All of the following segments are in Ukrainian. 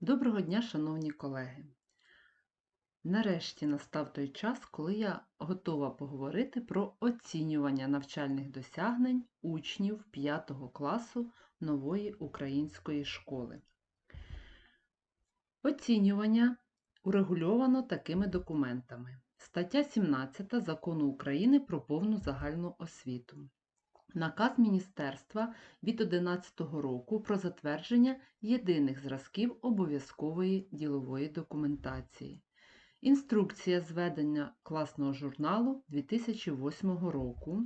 Доброго дня, шановні колеги! Нарешті настав той час, коли я готова поговорити про оцінювання навчальних досягнень учнів 5 класу нової української школи. Оцінювання урегульовано такими документами. Стаття 17 Закону України про повну загальну освіту. Наказ Міністерства від 2011 року про затвердження єдиних зразків обов'язкової ділової документації. Інструкція зведення класного журналу 2008 року.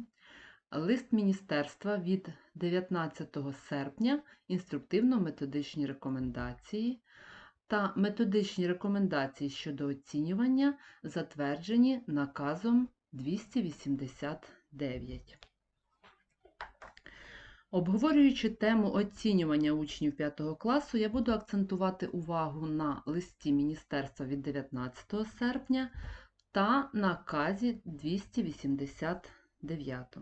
Лист Міністерства від 19 серпня інструктивно-методичні рекомендації та методичні рекомендації щодо оцінювання затверджені наказом 289. Обговорюючи тему оцінювання учнів 5 класу, я буду акцентувати увагу на листі Міністерства від 19 серпня та наказі 289.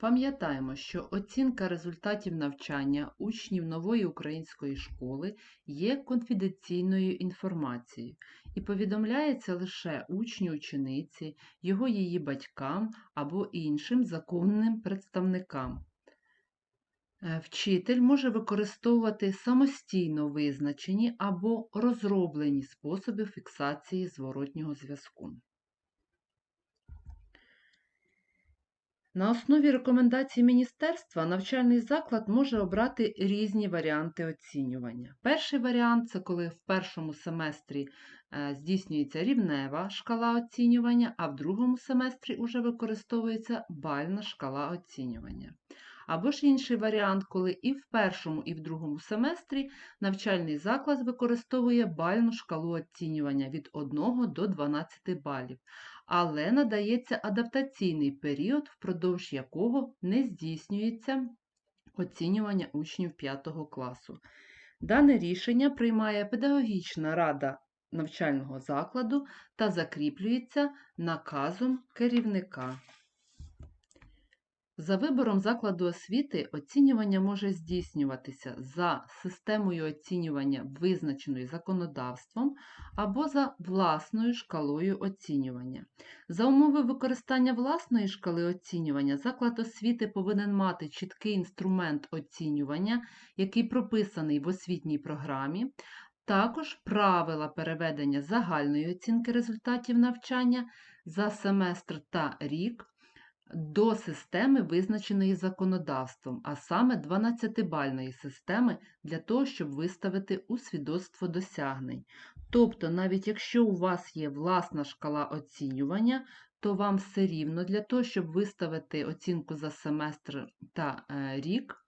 Пам'ятаємо, що оцінка результатів навчання учнів нової української школи є конфіденційною інформацією і повідомляється лише учню учениці, його її батькам або іншим законним представникам. Е, Вчитель може використовувати самостійно визначені або розроблені способи фіксації зворотнього зв'язку. На основі рекомендацій міністерства навчальний заклад може обрати різні варіанти оцінювання. Перший варіант це коли в першому семестрі е, здійснюється рівнева шкала оцінювання, а в другому семестрі вже використовується бальна шкала оцінювання. Або ж інший варіант, коли і в першому, і в другому семестрі навчальний заклад використовує бальну шкалу оцінювання від 1 до 12 балів, але надається адаптаційний період, впродовж якого не здійснюється оцінювання учнів 5 класу. Дане рішення приймає педагогічна рада навчального закладу та закріплюється наказом керівника. За вибором закладу освіти оцінювання може здійснюватися за системою оцінювання, визначеною законодавством, або за власною шкалою оцінювання. За умови використання власної шкали оцінювання заклад освіти повинен мати чіткий інструмент оцінювання, який прописаний в освітній програмі, також правила переведення загальної оцінки результатів навчання за семестр та рік до системи, визначеної законодавством, а саме 12-бальної системи для того, щоб виставити у свідоцтво досягнень. Тобто, навіть якщо у вас є власна шкала оцінювання, то вам все рівно для того, щоб виставити оцінку за семестр та е, рік,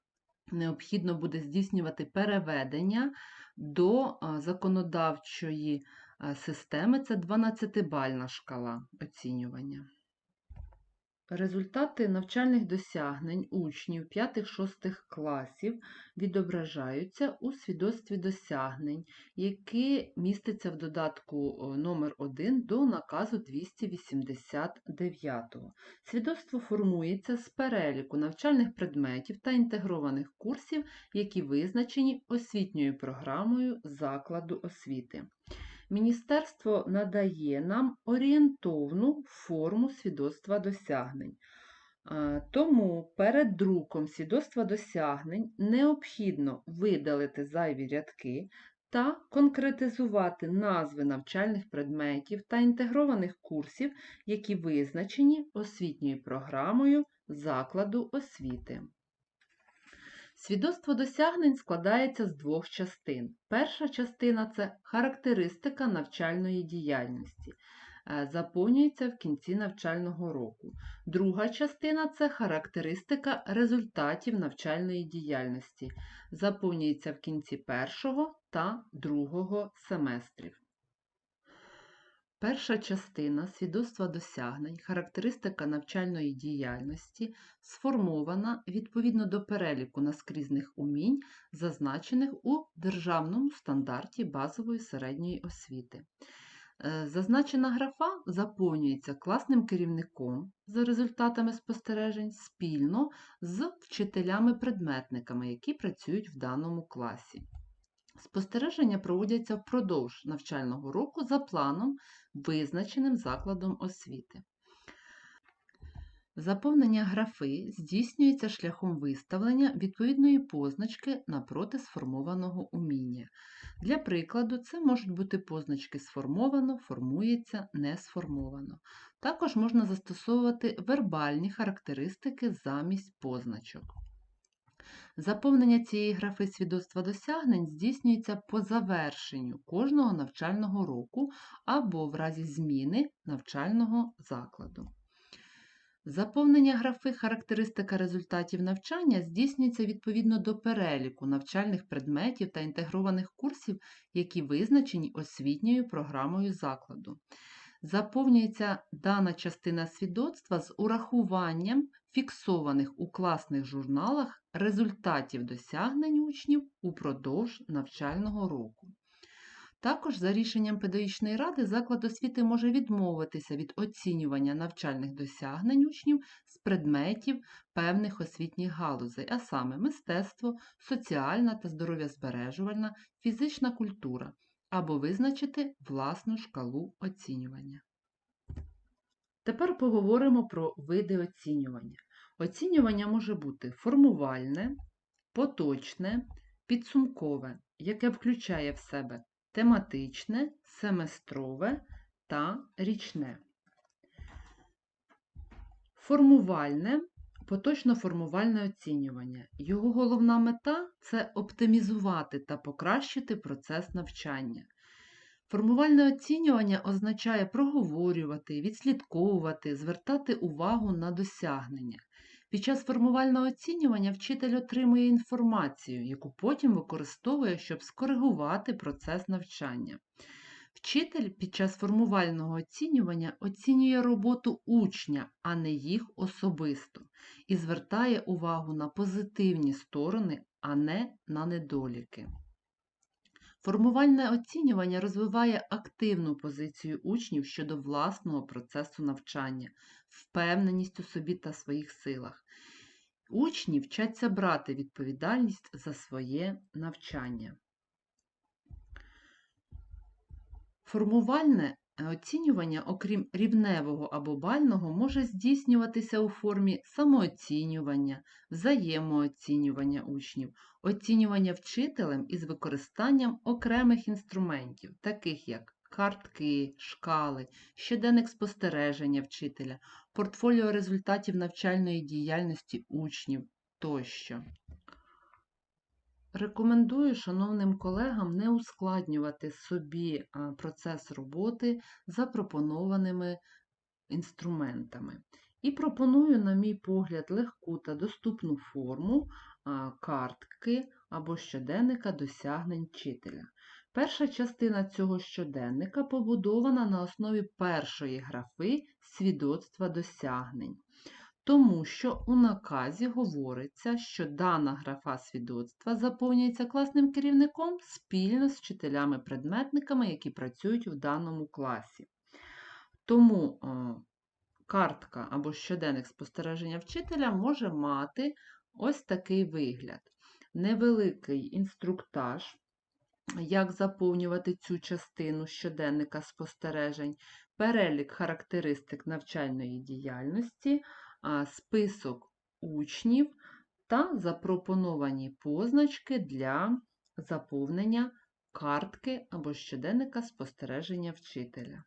необхідно буде здійснювати переведення до е, законодавчої е, системи, це 12-бальна шкала оцінювання. Результати навчальних досягнень учнів 5-6 класів відображаються у свідоцтві досягнень, яке міститься в додатку номер 1 до наказу 289. Свідоцтво формується з переліку навчальних предметів та інтегрованих курсів, які визначені освітньою програмою закладу освіти. Міністерство надає нам орієнтовну форму свідоцтва досягнень. Тому перед друком свідоцтва досягнень необхідно видалити зайві рядки та конкретизувати назви навчальних предметів та інтегрованих курсів, які визначені освітньою програмою закладу освіти. Свідоцтво досягнень складається з двох частин. Перша частина це характеристика навчальної діяльності, е, заповнюється в кінці навчального року. Друга частина це характеристика результатів навчальної діяльності, заповнюється в кінці першого та другого семестрів. Перша частина свідоцтва досягнень, характеристика навчальної діяльності сформована відповідно до переліку наскрізних умінь, зазначених у Державному стандарті базової середньої освіти. Е, зазначена графа заповнюється класним керівником за результатами спостережень спільно з вчителями-предметниками, які працюють в даному класі. Спостереження проводяться впродовж навчального року за планом, визначеним закладом освіти. Заповнення графи здійснюється шляхом виставлення відповідної позначки напроти сформованого уміння. Для прикладу, це можуть бути позначки сформовано, формується, не сформовано. Також можна застосовувати вербальні характеристики замість позначок. Заповнення цієї графи свідоцтва досягнень здійснюється по завершенню кожного навчального року або в разі зміни навчального закладу. Заповнення графи характеристика результатів навчання здійснюється відповідно до переліку навчальних предметів та інтегрованих курсів, які визначені освітньою програмою закладу. Заповнюється дана частина свідоцтва з урахуванням фіксованих у класних журналах результатів досягнень учнів упродовж навчального року. Також за рішенням педагогічної ради заклад освіти може відмовитися від оцінювання навчальних досягнень учнів з предметів певних освітніх галузей, а саме мистецтво, соціальна та здоров'язбережувальна, фізична культура, або визначити власну шкалу оцінювання. Тепер поговоримо про види оцінювання. Оцінювання може бути формувальне, поточне, підсумкове, яке включає в себе тематичне, семестрове та річне. Формувальне, поточно-формувальне оцінювання. Його головна мета це оптимізувати та покращити процес навчання. Формувальне оцінювання означає проговорювати, відслідковувати, звертати увагу на досягнення. Під час формувального оцінювання вчитель отримує інформацію, яку потім використовує, щоб скоригувати процес навчання. Вчитель під час формувального оцінювання оцінює роботу учня, а не їх особисто, і звертає увагу на позитивні сторони, а не на недоліки. Формувальне оцінювання розвиває активну позицію учнів щодо власного процесу навчання, впевненість у собі та своїх силах. Учні вчаться брати відповідальність за своє навчання. Формувальне оцінювання, окрім рівневого або бального, може здійснюватися у формі самооцінювання, взаємооцінювання учнів, оцінювання вчителем із використанням окремих інструментів, таких як картки, шкали, щоденник спостереження вчителя, портфоліо результатів навчальної діяльності учнів тощо. Рекомендую шановним колегам не ускладнювати собі процес роботи запропонованими інструментами. І пропоную, на мій погляд, легку та доступну форму картки або щоденника досягнень вчителя. Перша частина цього щоденника побудована на основі першої графи свідоцтва досягнень тому що у наказі говориться, що дана графа свідоцтва заповнюється класним керівником спільно з вчителями-предметниками, які працюють в даному класі. Тому картка або щоденник спостереження вчителя може мати ось такий вигляд. Невеликий інструктаж, як заповнювати цю частину щоденника спостережень, перелік характеристик навчальної діяльності, список учнів та запропоновані позначки для заповнення картки або щоденника спостереження вчителя.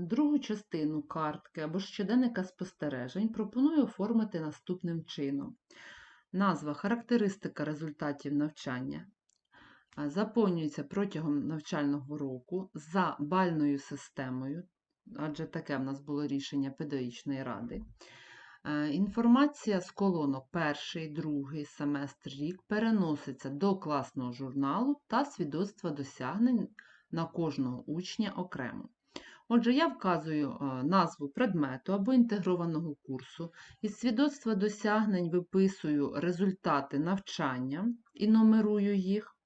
Другу частину картки або щоденника спостережень пропоную оформити наступним чином. Назва характеристика результатів навчання заповнюється протягом навчального року за бальною системою, адже таке в нас було рішення педагогічної ради. Е, інформація з колонок перший, другий семестр рік переноситься до класного журналу та свідоцтва досягнень на кожного учня окремо. Отже, я вказую е, назву предмету або інтегрованого курсу, із свідоцтва досягнень виписую результати навчання і нумерую їх.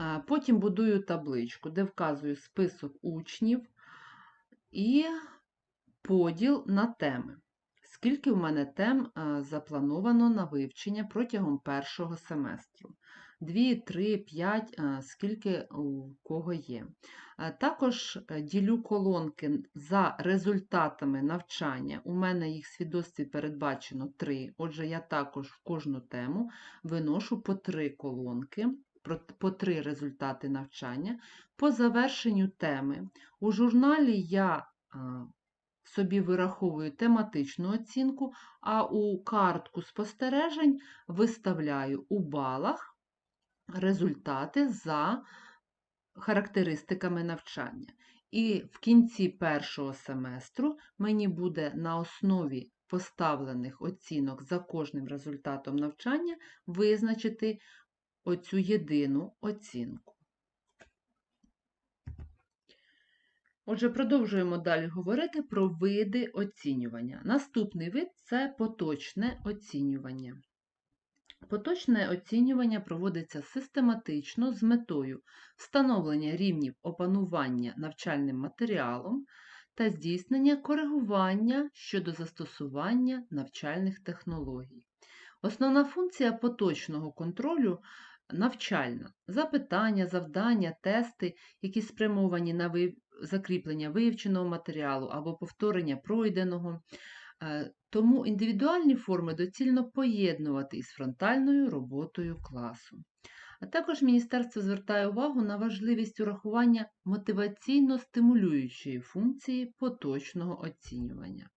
Е, потім будую табличку, де вказую список учнів, і поділ на теми. скільки в мене тем е, заплановано на вивчення протягом першого семестру. 2, 3, 5, скільки у кого є. Е, Також е, ділю колонки за результатами навчання. У мене їх свідоцтві передбачено 3. Отже, я також в кожну тему виношу по 3 колонки, по 3 результати навчання. По завершенню теми у журналі я собі вираховую тематичну оцінку, а у картку спостережень виставляю у балах результати за характеристиками навчання. І в кінці першого семестру мені буде на основі поставлених оцінок за кожним результатом навчання визначити оцю єдину оцінку. Отже, продовжуємо далі говорити про види оцінювання. Наступний вид це поточне оцінювання. Поточне оцінювання проводиться систематично з метою встановлення рівнів опанування навчальним матеріалом та здійснення коригування щодо застосування навчальних технологій. Основна функція поточного контролю навчальна запитання, завдання, тести, які спрямовані на закріплення вивченого матеріалу або повторення пройденого. Тому індивідуальні форми доцільно поєднувати із фронтальною роботою класу. А також Міністерство звертає увагу на важливість урахування мотиваційно-стимулюючої функції поточного оцінювання.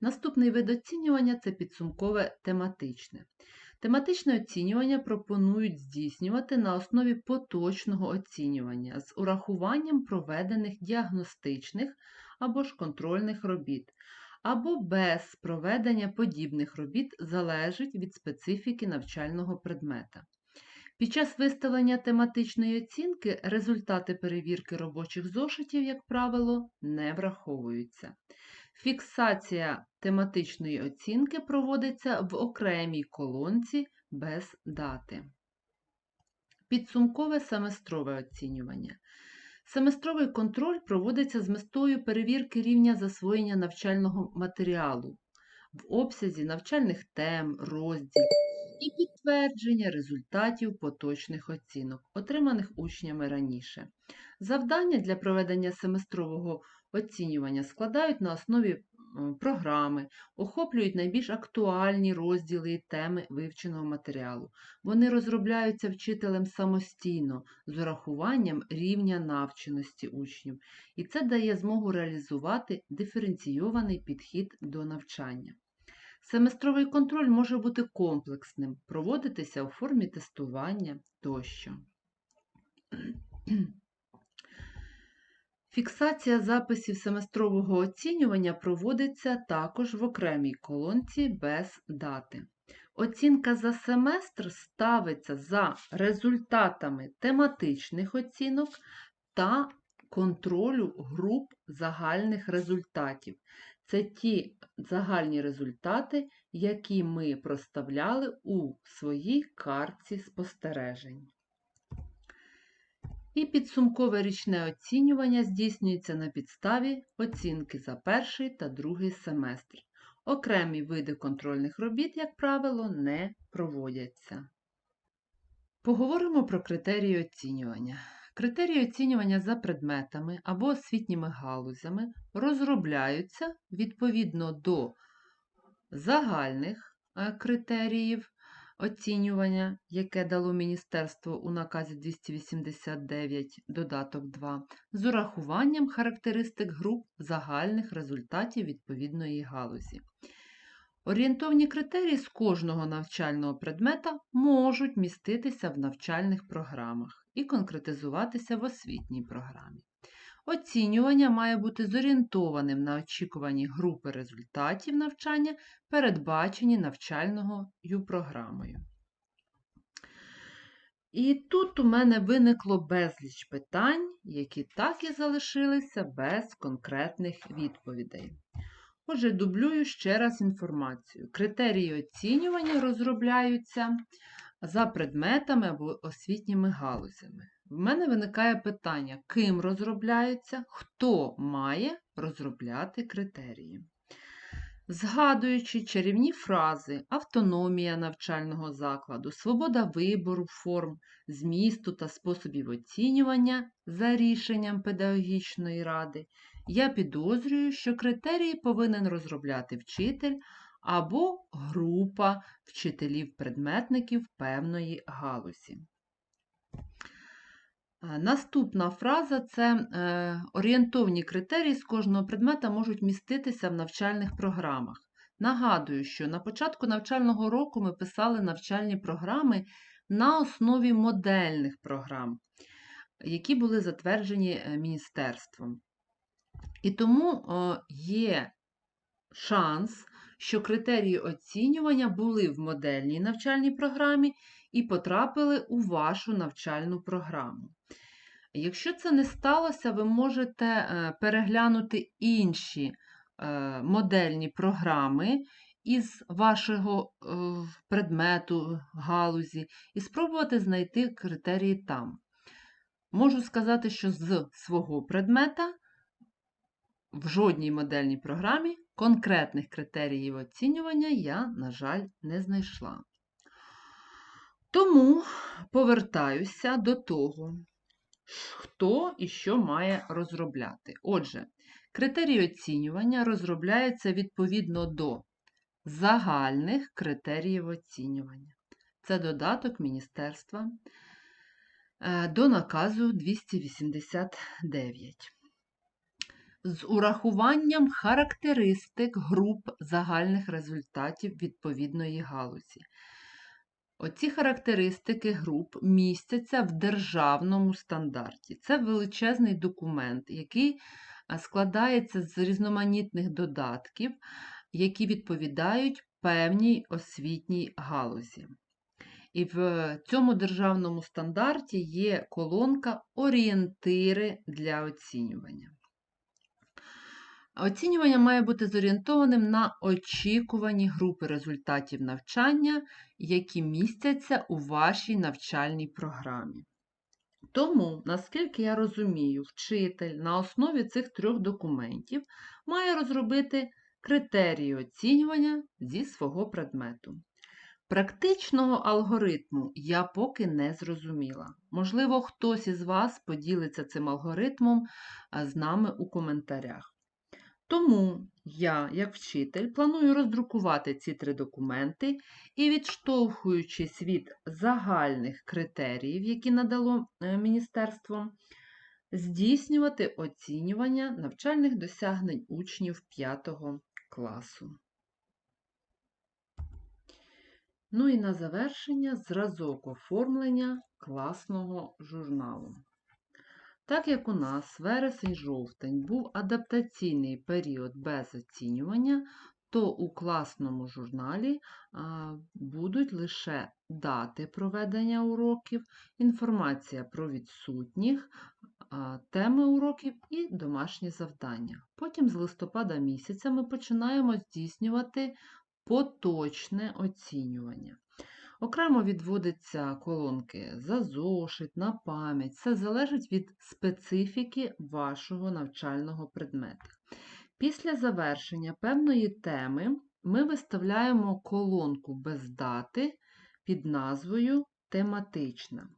Наступний вид оцінювання це підсумкове тематичне. Тематичне оцінювання пропонують здійснювати на основі поточного оцінювання з урахуванням проведених діагностичних або ж контрольних робіт, або без проведення подібних робіт залежить від специфіки навчального предмета. Під час виставлення тематичної оцінки результати перевірки робочих зошитів, як правило, не враховуються. Фіксація тематичної оцінки проводиться в окремій колонці без дати. Підсумкове семестрове оцінювання. Семестровий контроль проводиться з метою перевірки рівня засвоєння навчального матеріалу в обсязі навчальних тем, розділів і підтвердження результатів поточних оцінок, отриманих учнями раніше. Завдання для проведення семестрового оцінювання складають на основі програми, охоплюють найбільш актуальні розділи і теми вивченого матеріалу. Вони розробляються вчителем самостійно з урахуванням рівня навченості учнів, і це дає змогу реалізувати диференційований підхід до навчання. Семестровий контроль може бути комплексним, проводитися у формі тестування тощо. Фіксація записів семестрового оцінювання проводиться також в окремій колонці без дати. Оцінка за семестр ставиться за результатами тематичних оцінок та контролю груп загальних результатів. Це ті загальні результати, які ми проставляли у своїй картці спостережень. І підсумкове річне оцінювання здійснюється на підставі оцінки за перший та другий семестр. Окремі види контрольних робіт, як правило, не проводяться. Поговоримо про критерії оцінювання. Критерії оцінювання за предметами або освітніми галузями розробляються відповідно до загальних е, критеріїв оцінювання, яке дало Міністерство у наказі 289 додаток 2, з урахуванням характеристик груп загальних результатів відповідної галузі. Орієнтовні критерії з кожного навчального предмета можуть міститися в навчальних програмах і конкретизуватися в освітній програмі. Оцінювання має бути зорієнтованим на очікувані групи результатів навчання, передбачені навчальною програмою. І тут у мене виникло безліч питань, які так і залишилися без конкретних відповідей. Отже, дублюю ще раз інформацію. Критерії оцінювання розробляються за предметами або освітніми галузями. В мене виникає питання, ким розробляються, хто має розробляти критерії. Згадуючи чарівні фрази автономія навчального закладу, свобода вибору форм, змісту та способів оцінювання за рішенням педагогічної ради, я підозрюю, що критерії повинен розробляти вчитель або група вчителів-предметників певної галузі. Е, Наступна фраза це е, орієнтовні критерії з кожного предмета можуть міститися в навчальних програмах. Нагадую, що на початку навчального року ми писали навчальні програми на основі модельних програм, які були затверджені е, міністерством. І тому є шанс, що критерії оцінювання були в модельній навчальній програмі і потрапили у вашу навчальну програму. Якщо це не сталося, ви можете е, переглянути інші е, модельні програми із вашого е, предмету, галузі, і спробувати знайти критерії там. Можу сказати, що з свого предмета в жодній модельній програмі конкретних критеріїв оцінювання я, на жаль, не знайшла. Тому повертаюся до того, хто і що має розробляти. Отже, критерії оцінювання розробляються відповідно до загальних критеріїв оцінювання. Це додаток Міністерства е, до наказу 289. З урахуванням характеристик груп загальних результатів відповідної галузі. Оці характеристики груп містяться в державному стандарті. Це величезний документ, який складається з різноманітних додатків, які відповідають певній освітній галузі. І в цьому державному стандарті є колонка Орієнтири для оцінювання. Оцінювання має бути зорієнтованим на очікувані групи результатів навчання, які містяться у вашій навчальній програмі. Тому, наскільки я розумію, вчитель на основі цих трьох документів має розробити критерії оцінювання зі свого предмету. Практичного алгоритму я поки не зрозуміла. Можливо, хтось із вас поділиться цим алгоритмом з нами у коментарях. Тому я, як вчитель, планую роздрукувати ці три документи і, відштовхуючись від загальних критеріїв, які надало е, міністерство, здійснювати оцінювання навчальних досягнень учнів 5 класу. Ну і на завершення зразок оформлення класного журналу. Так як у нас вересень-жовтень був адаптаційний період без оцінювання, то у класному журналі будуть лише дати проведення уроків, інформація про відсутніх, теми уроків і домашні завдання. Потім з листопада місяця ми починаємо здійснювати поточне оцінювання. Окремо відводяться колонки за зошит, на пам'ять. Це залежить від специфіки вашого навчального предмета. Після завершення певної теми ми виставляємо колонку без дати під назвою тематична.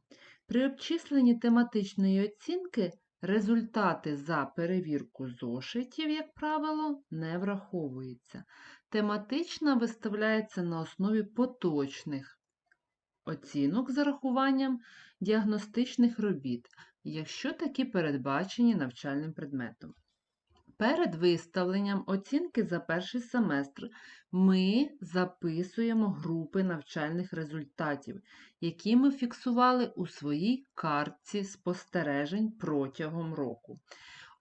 При обчисленні тематичної оцінки результати за перевірку зошитів, як правило, не враховуються. Тематична виставляється на основі поточних оцінок з зарахуванням діагностичних робіт, якщо такі передбачені навчальним предметом. Перед виставленням оцінки за перший семестр ми записуємо групи навчальних результатів, які ми фіксували у своїй картці спостережень протягом року.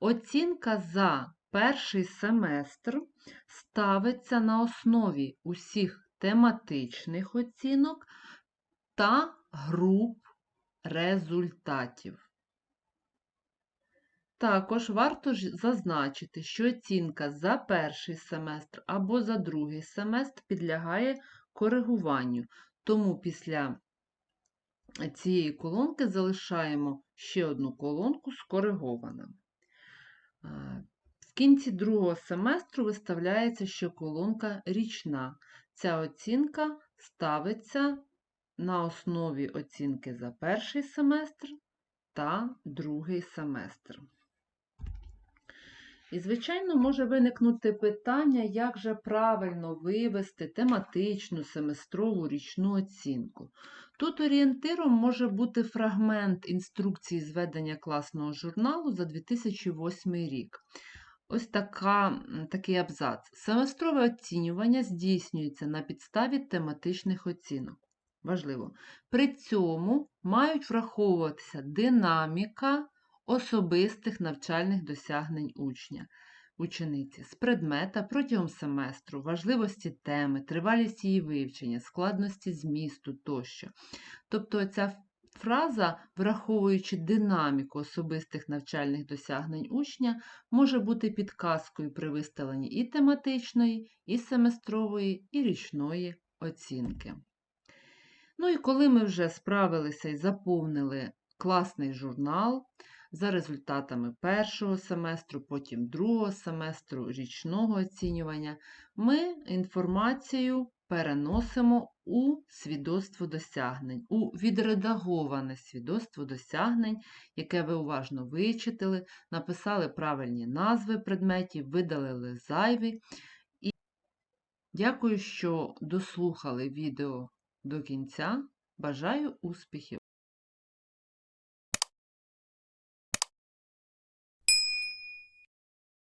Оцінка за перший семестр ставиться на основі усіх тематичних оцінок та груп результатів. Також варто ж зазначити, що оцінка за перший семестр або за другий семестр підлягає коригуванню, тому після цієї колонки залишаємо ще одну колонку скоригована. В кінці другого семестру виставляється ще колонка річна. Ця оцінка ставиться на основі оцінки за перший семестр та другий семестр. І, звичайно, може виникнути питання, як же правильно вивести тематичну семестрову річну оцінку. Тут орієнтиром може бути фрагмент інструкції з ведення класного журналу за 2008 рік. Ось така, такий абзац. Семестрове оцінювання здійснюється на підставі тематичних оцінок. Важливо. При цьому мають враховуватися динаміка особистих навчальних досягнень учня, учениці з предмета протягом семестру, важливості теми, тривалість її вивчення, складності змісту тощо. Тобто ця фраза, враховуючи динаміку особистих навчальних досягнень учня, може бути підказкою при виставленні і тематичної, і семестрової, і річної оцінки. Ну і коли ми вже справилися і заповнили класний журнал за результатами першого семестру, потім другого семестру, річного оцінювання, ми інформацію переносимо у свідоцтво досягнень, у відредаговане свідоцтво досягнень, яке ви уважно вичитали, написали правильні назви предметів, видалили зайві. І дякую, що дослухали відео до кінця. Бажаю успіхів!